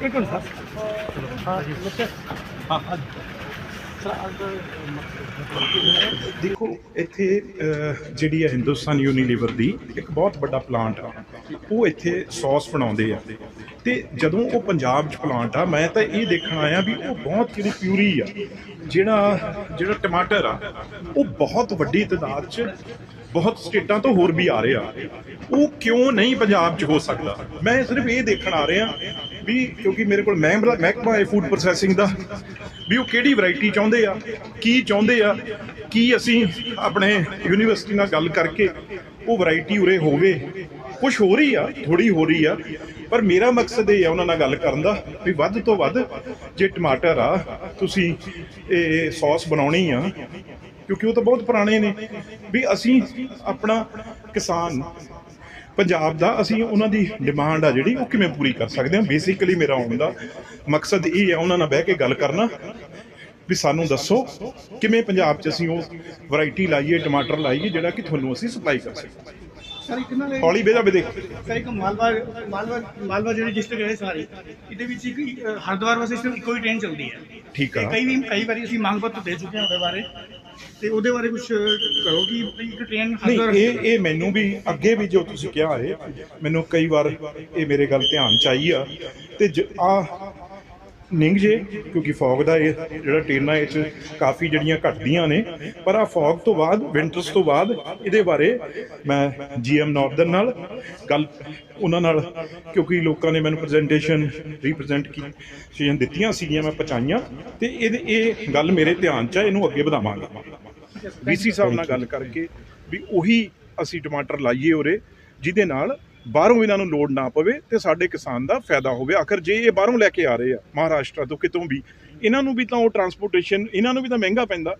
ਇੱਕ minute sir ਹਾਂ ਬੱਚਾ ਹਾਂ ਹਾਂ ਦੇਖੋ, ਇੱਥੇ ਜਿਹੜੀ ਹੈ ਹਿੰਦੁਸਤਾਨ ਯੂਨੀਲੀਵਰ ਦੀ ਇੱਕ ਬਹੁਤ ਵੱਡਾ ਪਲਾਂਟ ਆ। ਉਹ ਇੱਥੇ ਸੌਸ ਬਣਾਉਂਦੇ ਆ। ਤੇ ਜਦੋਂ ਉਹ ਪੰਜਾਬ 'ਚ ਪਲਾਂਟ ਆ, ਮੈਂ ਤਾਂ ਇਹ ਦੇਖਣ ਆਇਆ ਵੀ ਉਹ ਬਹੁਤ ਜਿਹੜੀ ਪਿਊਰੀ ਆ, ਜਿਹੜਾ ਜਿਹੜਾ ਟਮਾਟਰ ਆ, ਉਹ ਬਹੁਤ ਵੱਡੀ ਤਾਦਾਦ 'ਚ ਬਹੁਤ ਸਟੇਟਾਂ ਤੋਂ ਹੋਰ ਵੀ ਆ ਰਹੇ ਆ। ਉਹ ਕਿਉਂ ਨਹੀਂ ਪੰਜਾਬ 'ਚ ਹੋ ਸਕਦਾ? ਮੈਂ ਸਿਰਫ ਇਹ ਦੇਖਣ ਆ ਰਿਹਾ ਵੀ ਕਿਉਂਕਿ ਮੇਰੇ ਕੋਲ ਮਹਿਕਮਾ ਮਹਿਕਮਾ ਹੈ ਫੂਡ ਪ੍ਰੋਸੈਸਿੰਗ ਦਾ, ਵੀ ਉਹ ਕਿਹੜੀ ਵੈਰਾਈਟੀ ਚਾਹੁੰਦੇ ਆ, ਕੀ ਚਾਹੁੰਦੇ ਆ, ਕੀ ਅਸੀਂ ਆਪਣੇ ਯੂਨੀਵਰਸਿਟੀ ਨਾਲ ਗੱਲ ਕਰਕੇ ਉਹ ਵੈਰਾਈਟੀ ਉਰੇ ਹੋਵੇ। ਕੁਝ ਹੋ ਰਹੀ ਆ ਥੋੜੀ ਹੋ ਰਹੀ ਆ, ਪਰ ਮੇਰਾ ਮਕਸਦ ਇਹ ਆ ਉਹਨਾਂ ਨਾਲ ਗੱਲ ਕਰਨ ਦਾ ਵੀ ਵੱਧ ਤੋਂ ਵੱਧ ਜੇ ਟਮਾਟਰ ਆ, ਤੁਸੀਂ ਇਹ ਸੌਸ ਬਣਾਉਣੀ ਆ ਕਿਉਂਕਿ ਉਹ ਤਾਂ ਬਹੁਤ ਪੁਰਾਣੇ ਨੇ, ਵੀ ਅਸੀਂ ਆਪਣਾ ਕਿਸਾਨ, ਪੰਜਾਬ ਦਾ ਅਸੀਂ ਉਹਨਾਂ ਦੀ ਡਿਮਾਂਡ ਆ ਜਿਹੜੀ, ਉਹ ਕਿਵੇਂ ਪੂਰੀ ਕਰ ਸਕਦੇ ਹਾਂ? ਬੇਸਿਕਲੀ ਮੇਰਾ ਆਉਣ ਦਾ ਮਕਸਦ ਇਹ ਹੈ ਉਹਨਾਂ ਨਾਲ ਬਹਿ ਕੇ ਗੱਲ ਕਰਨਾ, ਵੀ ਸਾਨੂੰ ਦੱਸੋ ਕਿਵੇਂ ਪੰਜਾਬ 'ਚ ਅਸੀਂ ਉਹ ਵੈਰਾਈਟੀ ਲਾਈਏ, ਟਮਾਟਰ ਲਾਈਏ, ਜਿਹੜਾ ਕਿ ਤੁਹਾਨੂੰ ਅਸੀਂ ਸਪਲਾਈ ਕਰ ਸਕੀਏ। ਸਰ ਇੱਕ ਨਾ ਹੌਲੀ ਬੇਜਾ ਬੇ ਦੇਖ। ਸਰ ਇੱਕ ਮਾਲਵਾ ਮਾਲਵਾ ਮਾਲਵਾ ਜਿਹੜੀ ਡਿਸਟ੍ਰਿਕਟ ਹੈ ਸਾਰੀ ਇਹਦੇ ਵਿੱਚ ਇੱਕ ਹਰਿਦੁਆਰ ਵਾਸਤੇ ਸਿਰਫ ਇੱਕੋ ਹੀ ਟ੍ਰੇਨ ਚੱਲਦੀ ਹੈ। ਠੀਕ। ਤੇ ਕਈ ਵੀ ਕਈ ਵਾਰੀ ਅਸੀਂ ਮੰਗ ਪੱਤਰ ਦੇ ਚੁੱਕੇ ਹਾਂ ਉਹਦੇ ਬਾਰੇ। ਤੇ ਉਹਦੇ ਬਾਰੇ ਕੁਝ ਕਹੋ ਕਿ ਇੱਕ ਟ੍ਰੇਨ ਹਰਿਦੁਆਰ ਇਹ ਇਹ ਮੈਨੂੰ ਵੀ ਅੱਗੇ ਵੀ ਜੋ ਤੁਸੀਂ ਕਿਹਾ ਹੈ ਮੈਨੂੰ ਕਈ ਵਾਰ ਇਹ ਮੇਰੇ ਗੱਲ ਧਿਆਨ ਚ ਆਈ ਆ। ਤੇ ਆ ਨਿੰਗ ਜੇ ਕਿਉਂਕਿ ਫੌਗ ਦਾ ਇਹ ਜਿਹੜਾ ਟ੍ਰੇਨਾਂ ਇਹ ਚ ਕਾਫੀ ਜਿਹੜੀਆਂ ਘਟਦੀਆਂ ਨੇ ਪਰ ਆ ਫੌਗ ਤੋਂ ਬਾਅਦ ਵਿੰਟਰਸ ਤੋਂ ਬਾਅਦ ਇਹਦੇ ਬਾਰੇ ਮੈਂ ਜੀਐਮ ਨਾਰਦਰਨ ਨਾਲ ਗੱਲ ਉਹਨਾਂ ਨਾਲ ਕਿਉਂਕਿ ਲੋਕਾਂ ਨੇ ਮੈਨੂੰ ਪ੍ਰੈਜੈਂਟੇਸ਼ਨ ਰਿਪਰੈਜ਼ੈਂਟ ਕੀ ਚੀਜ਼ਾਂ ਦਿੱਤੀਆਂ ਸੀਗੀਆਂ ਮੈਂ ਪਹੁੰਚਾਈਆਂ ਤੇ ਇਹਦੇ ਇਹ ਗੱਲ ਮੇਰੇ ਧਿਆਨ ਚ ਆ ਇਹਨੂੰ ਅੱਗੇ ਵਧਾਵਾਂਗਾ। ਵੀਸੀ ਸਾਹਿਬ ਨਾਲ ਗੱਲ ਕਰਕੇ ਵੀ ਉਹੀ ਅਸੀਂ ਟਮਾਟਰ ਲਾਈਏ ਉਰੇ ਜਿਹਦੇ ਨਾਲ ਬਾਹਰੋਂ ਇਹਨਾਂ ਨੂੰ ਲੋਡ ਨਾ ਪਵੇ ਤੇ ਸਾਡੇ ਕਿਸਾਨ ਦਾ ਫਾਇਦਾ ਹੋਵੇ। ਆਖਰ ਜੇ ਇਹ ਬਾਹਰੋਂ ਲੈ ਕੇ ਆ ਰਹੇ ਆ, ਮਹਾਰਾਸ਼ਟਰ ਤੋਂ ਕਿਤੋਂ ਵੀ, ਇਹਨਾਂ ਨੂੰ ਵੀ ਤਾਂ ਉਹ ਟਰਾਂਸਪੋਰਟੇਸ਼ਨ ਇਹਨਾਂ ਨੂੰ ਵੀ ਤਾਂ ਮਹਿੰਗਾ ਪੈਂਦਾ।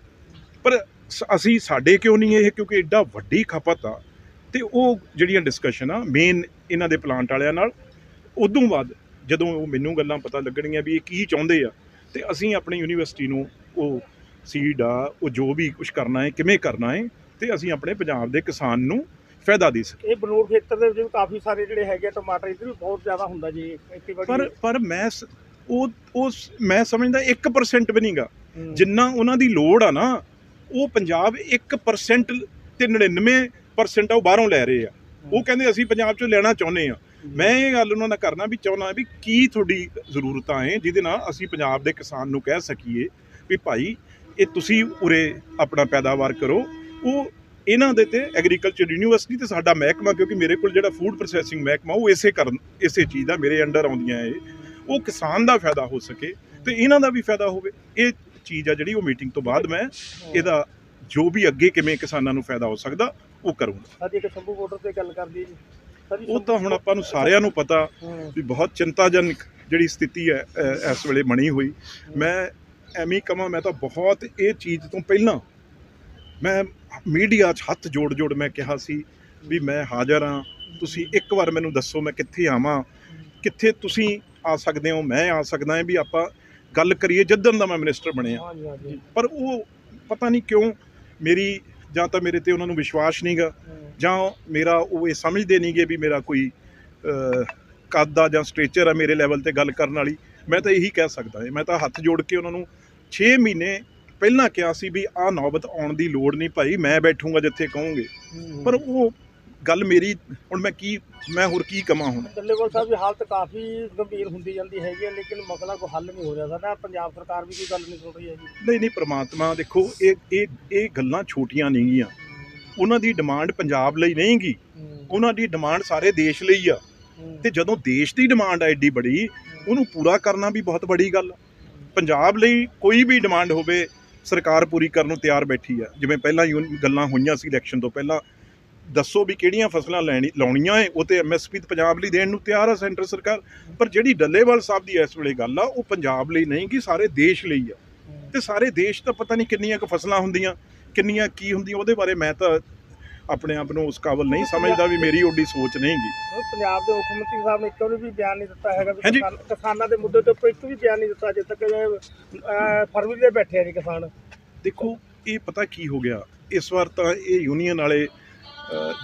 ਪਰ ਸ- ਅਸੀਂ, ਸਾਡੇ ਕਿਉਂ ਨਹੀਂ ਇਹ? ਕਿਉਂਕਿ ਐਡਾ ਵੱਡੀ ਖਪਤ ਆ। ਤੇ ਉਹ ਜਿਹੜੀਆਂ ਡਿਸਕਸ਼ਨ ਆ ਮੇਨ ਇਹਨਾਂ ਦੇ ਪਲਾਂਟ ਵਾਲਿਆਂ ਨਾਲ, ਉਦੋਂ ਬਾਅਦ ਜਦੋਂ ਉਹ ਮੈਨੂੰ ਗੱਲਾਂ ਪਤਾ ਲੱਗਣਗੀਆਂ ਵੀ ਇਹ ਕੀ ਚਾਹੁੰਦੇ ਆ, ਤੇ ਅਸੀਂ ਆਪਣੀ ਯੂਨੀਵਰਸਿਟੀ ਨੂੰ ਉਹ ਸੀਡ ਆ, ਉਹ ਜੋ ਵੀ ਕੁਝ ਕਰਨਾ ਹੈ, ਕਿਵੇਂ ਕਰਨਾ ਹੈ, ਤੇ ਅਸੀਂ ਆਪਣੇ ਪੰਜਾਬ ਦੇ ਕਿਸਾਨ ਨੂੰ ਫਾਇਦਾ ਦੇ ਸਕੀਏ ਇਹ ਬਨੂੜ ਖੇਤਰ ਦੇ ਵਿੱਚ ਵੀ ਕਾਫੀ ਸਾਰੇ ਜਿਹੜੇ ਹੈਗੇ ਆ ਟਮਾਟਰ ਇੱਧਰ ਵੀ ਬਹੁਤ ਜ਼ਿਆਦਾ ਹੁੰਦਾ ਜੀ ਪਰ ਪਰ ਮੈਂ ਸ- ਉਹ ਉਹ ਸ- ਮੈਂ ਸਮਝਦਾ 1% ਵੀ ਨਹੀਂਗਾ। ਹੂੰ। ਜਿੰਨਾ ਉਹਨਾਂ ਦੀ ਲੋੜ ਆ ਨਾ ਉਹ ਪੰਜਾਬ 1% ਤੇ 99% ਆ ਉਹ ਬਾਹਰੋਂ ਲੈ ਰਹੇ ਆ। ਉਹ ਕਹਿੰਦੇ ਅਸੀਂ ਪੰਜਾਬ ਚੋਂ ਲੈਣਾ ਚਾਹੁੰਦੇ ਆ। ਮੈਂ ਇਹ ਗੱਲ ਉਹਨਾਂ ਨਾਲ ਕਰਨਾ ਵੀ ਚਾਹੁੰਦਾ ਵੀ ਕੀ ਤੁਹਾਡੀ ਜ਼ਰੂਰਤਾਂ ਹੈ ਜਿਹਦੇ ਨਾਲ ਅਸੀਂ ਪੰਜਾਬ ਦੇ ਕਿਸਾਨ ਨੂੰ ਕਹਿ ਸਕੀਏ ਵੀ ਭਾਈ ਇਹ ਤੁਸੀਂ ਉਰੇ ਆਪਣਾ ਪੈਦਾਵਾਰ ਕਰੋ। ਉਹ ਇਹਨਾਂ ਦੇ ਤੇ ਐਗਰੀਕਲਚਰ ਯੂਨੀਵਰਸਿਟੀ ਤੇ ਸਾਡਾ ਮਹਿਕਮਾ ਕਿਉਂਕਿ ਮੇਰੇ ਕੋਲ ਜਿਹੜਾ ਫੂਡ ਪ੍ਰੋਸੈਸਿੰਗ ਮਹਿਕਮਾ ਉਹ ਇਸੇ ਕਰਨ ਇਸੇ ਚੀਜ਼ ਦਾ ਮੇਰੇ ਅੰਡਰ ਆਉਂਦੀਆਂ ਇਹ। ਉਹ ਕਿਸਾਨ ਦਾ ਫਾਇਦਾ ਹੋ ਸਕੇ ਤੇ ਇਹਨਾਂ ਦਾ ਵੀ ਫਾਇਦਾ ਹੋਵੇ। ਇਹ ਚੀਜ਼ ਆ ਜਿਹੜੀ ਉਹ ਮੀਟਿੰਗ ਤੋਂ ਬਾਅਦ ਮੈਂ ਇਹਦਾ ਜੋ ਵੀ ਅੱਗੇ ਕਿਵੇਂ ਕਿਸਾਨਾਂ ਨੂੰ ਫਾਇਦਾ ਹੋ ਸਕਦਾ ਉਹ ਕਰੂੰਗਾ। ਸਰ ਇੱਕ ਸ਼ੰਭੂ ਬਾਰਡਰ ਤੇ ਗੱਲ ਕਰਦੀ ਜੀ। ਉਹ ਤਾਂ ਹੁਣ ਆਪਾਂ ਨੂੰ ਸਾਰਿਆਂ ਨੂੰ ਪਤਾ। ਵੀ ਬਹੁਤ ਚਿੰਤਾਜਨਕ ਜਿਹੜੀ ਸਥਿਤੀ ਹੈ ਇਸ ਵੇਲੇ ਬਣੀ ਹੋਈ। ਮੈਂ ਐਵੇਂ ਕਹਾਂ ਮੈਂ ਤਾਂ ਬਹੁਤ ਇਹ ਚੀਜ਼ ਤੋਂ ਪਹਿਲਾਂ ਮੈਂ ਮੀਡੀਆ 'ਚ ਹੱਥ ਜੋੜ ਜੋੜ ਮੈਂ ਕਿਹਾ ਸੀ ਵੀ ਮੈਂ ਹਾਜ਼ਰ ਹਾਂ। ਤੁਸੀਂ ਇੱਕ ਵਾਰ ਮੈਨੂੰ ਦੱਸੋ ਮੈਂ ਕਿੱਥੇ ਆਵਾਂ। ਕਿੱਥੇ ਤੁਸੀਂ ਆ ਸਕਦੇ ਹੋ? ਮੈਂ ਆ ਸਕਦਾ ਹਾਂ ਵੀ ਆਪਾਂ ਗੱਲ ਕਰੀਏ ਜਦਨ ਦਾ ਮੈਂ ਮਿਨਿਸਟਰ ਬਣਿਆ। ਪਰ ਉਹ ਪਤਾ ਨਹੀਂ ਕਿਉਂ ਮੇਰੀ ਜਾਂ ਤਾਂ ਮੇਰੇ ਤੇ ਉਹਨਾਂ ਨੂੰ ਵਿਸ਼ਵਾਸ ਨਹੀਂਗਾ। ਜਾਂ ਮੇਰਾ ਉਹ ਇਹ ਸਮਝਦੇ ਨਹੀਂਗੇ ਵੀ ਮੇਰਾ ਕੋਈ ਕੱਦ ਆ ਜਾਂ ਸਟ੍ਰੇਚਰ ਆ ਮੇਰੇ ਲੈਵਲ ਤੇ ਗੱਲ ਕਰਨ ਵਾਲੀ। ਮੈਂ ਤਾਂ ਇਹੀ ਕਹਿ ਸਕਦਾ ਹਾਂ। ਮੈਂ ਤਾਂ ਹੱਥ ਜੋੜ ਕੇ ਉਹਨਾਂ ਨੂੰ 6 ਮਹੀਨੇ ਪਹਿਲਾਂ ਕਿਹਾ ਸੀ ਵੀ ਆਹ ਨੌਬਤ ਆਉਣ ਦੀ ਲੋੜ ਨਹੀਂ ਭਾਈ ਮੈਂ ਬੈਠੂੰਗਾ ਜਿੱਥੇ ਕਹੋਗੇ। ਪਰ ਉਹ ਗੱਲ ਮੇਰੀ ਹੁਣ ਮੈਂ ਕੀ ਮੈਂ ਹੋਰ ਕੀ ਕਮਾਂ ਹੁਣ? ਡੱਲੇਵਾਲ ਸਾਹਿਬ ਦੀ ਹਾਲਤ ਕਾਫੀ ਗੰਭੀਰ ਹੁੰਦੀ ਜਾਂਦੀ ਹੈਗੀ ਹੈ ਲੇਕਿਨ ਮਸਲਾ ਕੋਈ ਹੱਲ ਨਹੀਂ ਹੋ ਰਿਹਾ ਸਾਡਾ। ਪੰਜਾਬ ਸਰਕਾਰ ਵੀ ਕੋਈ ਗੱਲ ਨਹੀਂ ਸੁਣ ਰਹੀ ਹੈ ਜੀ ਨਹੀਂ ਨਹੀਂ ਪ੍ਰਮਾਤਮਾ ਦੇਖੋ ਇਹ ਇਹ ਇਹ ਗੱਲਾਂ ਛੋਟੀਆਂ ਨਹੀਂ ਗੀਆਂ। ਉਹਨਾਂ ਦੀ ਡਿਮਾਂਡ ਪੰਜਾਬ ਲਈ ਨਹੀਂ ਗੀ ਉਹਨਾਂ ਦੀ ਡਿਮਾਂਡ ਸਾਰੇ ਦੇਸ਼ ਲਈ ਆ। ਤੇ ਜਦੋਂ ਦੇਸ਼ ਦੀ ਡਿਮਾਂਡ ਆ ਐਡੀ ਬੜੀ ਉਹਨੂੰ ਪੂਰਾ ਕਰਨਾ ਵੀ ਬਹੁਤ ਬੜੀ ਗੱਲ ਆ। ਪੰਜਾਬ ਲਈ ਕੋਈ ਵੀ ਡਿਮਾਂਡ ਹੋਵੇ ਸਰਕਾਰ ਪੂਰੀ ਕਰਨ ਨੂੰ ਤਿਆਰ ਬੈਠੀ ਆ। ਜਿਵੇਂ ਪਹਿਲਾਂ ਯੂਨ- ਗੱਲਾਂ ਹੋਈਆਂ ਸੀ ਇਲੈਕਸ਼ਨ ਤੋਂ ਪਹਿਲਾਂ। ਦੱਸੋ ਵੀ ਕਿਹੜੀਆਂ ਫਸਲਾਂ ਲੈਣੀ ਲਾਉਣੀਆਂ ਏ ਉਹ ਤੇ ਐਮਐਸਪੀ ਪੰਜਾਬ ਲਈ ਦੇਣ ਨੂੰ ਤਿਆਰ ਆ ਸੈਂਟਰ ਸਰਕਾਰ। ਪਰ ਜਿਹੜੀ ਡੱਲੇਵਾਲ ਸਾਹਿਬ ਦੀ ਇਸ ਵੇਲੇ ਗੱਲ ਆ, ਉਹ ਪੰਜਾਬ ਲਈ ਨਹੀਂ ਕਿ ਸਾਰੇ ਦੇਸ਼ ਲਈ ਆ। ਤੇ ਸਾਰੇ ਦੇਸ਼ ਤਾਂ ਪਤਾ ਨਹੀਂ ਕਿੰਨੀਆਂ ਕੁ ਫਸਲਾਂ ਹੁੰਦੀਆਂ, ਕਿੰਨੀਆਂ ਕੀ ਹੁੰਦੀਆਂ, ਉਹਦੇ ਬਾਰੇ ਮੈਂ ਤਾਂ ਆਪਣੇ ਆਪ ਨੂੰ ਉਸ ਕਾਬਲ ਨਹੀਂ ਸਮਝਦਾ ਵੀ ਮੇਰੀ ਓਡੀ ਸੋਚ ਨਹੀਂਗੀ ਹੁਣ ਪੰਜਾਬ ਦੇ ਮੁੱਖ ਮੰਤਰੀ ਸਾਹਿਬ ਨੇ ਇੱਕ ਵੀ ਬਿਆਨ ਨਹੀਂ ਦਿੱਤਾ ਹੈਗਾ ਵੀ। ਕਿਸਾਨ- ਦੇ ਮੁੱਦੇ ਤੇ ਉੱਪਰ ਇੱਕ ਵੀ ਬਿਆਨ ਨਹੀਂ ਦਿੱਤਾ ਅਜੇ ਤੱਕ ਫਰਵਰੀ ਦੇ ਬੈਠੇ ਆ ਜੀ ਕਿਸਾਨ। ਦੇਖੋ ਇਹ ਪਤਾ ਕੀ ਹੋ ਗਿਆ? ਇਸ ਵਾਰ ਤਾਂ ਇਹ ਯੂਨੀਅਨ ਵਾਲੇ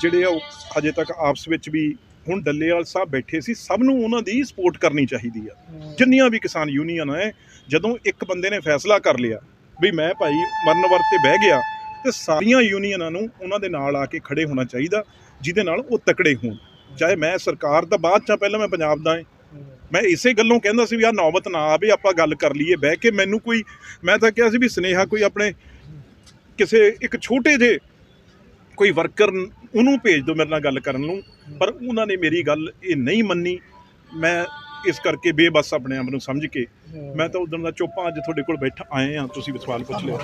ਜਿਹੜੇ ਆ ਉਹ ਹਜੇ ਤੱਕ ਆਪਸ ਵਿੱਚ ਵੀ ਹੁਣ ਡੱਲੇਵਾਲ ਸਾਹਿਬ ਬੈਠੇ ਸੀ ਸਭ ਨੂੰ ਉਹਨਾਂ ਦੀ ਸਪੋਰਟ ਕਰਨੀ ਚਾਹੀਦੀ ਆ। ਜਿੰਨੀਆਂ ਵੀ ਕਿਸਾਨ ਯੂਨੀਅਨ ਹੈ ਜਦੋਂ ਇੱਕ ਬੰਦੇ ਨੇ ਫੈਸਲਾ ਕਰ ਲਿਆ ਵੀ ਮੈਂ ਭਾਈ ਮਰਨ ਵਰਤ ਬਹਿ ਗਿਆ ਤੇ ਸਾਰੀਆਂ ਯੂਨੀਅਨਾਂ ਨੂੰ ਉਹਨਾਂ ਦੇ ਨਾਲ ਆ ਕੇ ਖੜੇ ਹੋਣਾ ਚਾਹੀਦਾ, ਜਿਹਦੇ ਨਾਲ ਉਹ ਤਕੜੇ ਹੋਣ। ਚਾਹੇ ਮੈਂ ਸਰਕਾਰ ਦਾ ਬਾਅਦ ਚ ਪਹਿਲਾਂ ਮੈਂ ਪੰਜਾਬ ਦਾ ਹਾਂ ਮੈਂ ਇਸੇ ਗੱਲੋਂ ਕਹਿੰਦਾ ਸੀ ਵੀ ਆ ਨੌਬਤ ਨਾ ਆਵੇ, ਆਪਾਂ ਗੱਲ ਕਰ ਲਈਏ, ਬਹਿ ਕੇ ਮੈਨੂੰ ਕੋਈ, ਮੈਂ ਤਾਂ ਕਿਹਾ ਸੀ ਵੀ ਸਨੇਹਾ ਕੋਈ ਆਪਣੇ ਕਿਸੇ ਇੱਕ ਛੋਟੇ ਜਿਹੇ ਕੋਈ ਵਰਕਰ ਉਹਨੂੰ ਭੇਜ ਦਿਓ ਮੇਰੇ ਨਾਲ ਗੱਲ ਕਰਨ ਨੂੰ। ਪਰ ਉਹਨਾਂ ਨੇ ਮੇਰੀ ਗੱਲ ਇਹ ਨਹੀਂ ਮੰਨੀ। ਮੈਂ ਇਸ ਕਰਕੇ ਬੇਬਸ ਆਪਣੇ ਆਪ ਨੂੰ ਸਮਝ ਕੇ, ਮੈਂ ਤਾਂ ਉਦੋਂ ਦਾ ਚੁੱਪਾਂ ਅੱਜ ਤੁਹਾਡੇ ਕੋਲ ਬੈਠਾ ਆਏ ਆ, ਤੁਸੀਂ ਵੀ ਸਵਾਲ ਪੁੱਛ ਲਿਓ।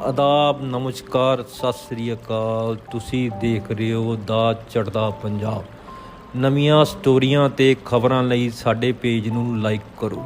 ਆਦਾਬ ਨਮਸਕਾਰ, ਸਤਿ ਸ੍ਰੀ ਅਕਾਲ। ਤੁਸੀਂ ਦੇਖ ਰਹੇ ਹੋ ਦਾ ਚੜਦਾ ਪੰਜਾਬ। ਨਵੀਆਂ ਸਟੋਰੀਆਂ ਤੇ ਖਬਰਾਂ ਲਈ ਸਾਡੇ ਪੇਜ ਨੂੰ ਲਾਈਕ ਕਰੋ।